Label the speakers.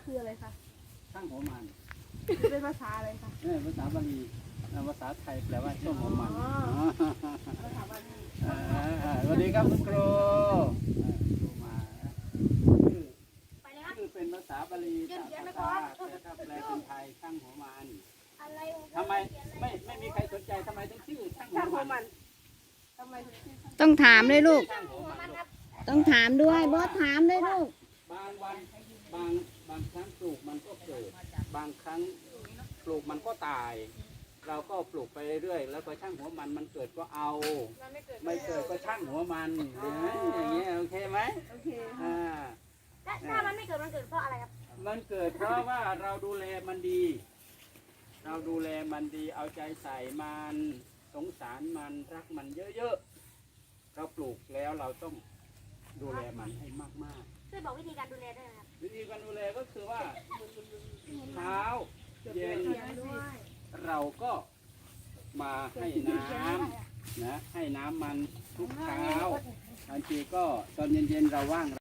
Speaker 1: คืออะไรคะ
Speaker 2: ช่างหัวมัน
Speaker 1: เป็นภาษาอะไรคะ
Speaker 2: เนี่ยภาษาบาลีเอ่อภาษาไทยแปลว่าช่างหัวมัน
Speaker 1: อ๋อ
Speaker 2: อ๋อ
Speaker 1: ภาษาบาลี
Speaker 2: อ่าอ่าสวัสดีครับคุณครูอ่าครูมาชื่อ
Speaker 3: ไปเลยครับ
Speaker 2: ชื่อเป็นภาษาบาลี
Speaker 3: เดี๋ยว
Speaker 2: ภา
Speaker 3: เดี๋ยวนะ
Speaker 2: ษา
Speaker 3: ครับ
Speaker 2: แต่ถ้าแปลเป็นไทยช่างหัวมัน
Speaker 3: อะไร
Speaker 2: ทำไมไม่ไม่มีใครสนใจทำไมถึงชื่อช่างหั
Speaker 1: ช่างหั
Speaker 2: ว
Speaker 1: ว
Speaker 2: มั
Speaker 1: มันนทำไมถึงชื่อช่าง
Speaker 4: ต้องถามเลยลูก
Speaker 2: ช่างหัวมัน
Speaker 3: ครับ
Speaker 4: ต้องถามด้วยบอสถามเลยลูก
Speaker 2: บางวันบางบางครั้งปลูกมัน ก็เกิด บางครั้งปลูกมันก็ตาย เราก็ปลูกไปเรื่อยๆแล้วก็ช่างหัวมันมันเกิดก็เอา
Speaker 1: มันไม่เกิด
Speaker 2: ไม่เกิดก็ช่างหัวมันหรืออย่างเงี้ยโอเคไหม
Speaker 1: โอเค
Speaker 2: อ่า
Speaker 3: และถ้ามันไม่เกิดมันเกิดเพราะอะไรครับ
Speaker 2: มันเกิดเพราะว่าเราดูแลมันดี เราดูแลมันดีเอาใจใส่มันสงสารมันรักมันเยอะๆเราปลูกแล้วเราต้อง ดูแลมันให้มาก
Speaker 3: ช่วยบอกวิธีการดูแลได้ไหมครับ
Speaker 2: ๆ วิธีการดูแลก็คือว่าเช้าเย็น
Speaker 1: เขียนด้วย
Speaker 2: เราก็มาให้น้ำนะให้น้ำมันทุกเช้าบางทีก็ตอนเย็นๆเราว่าง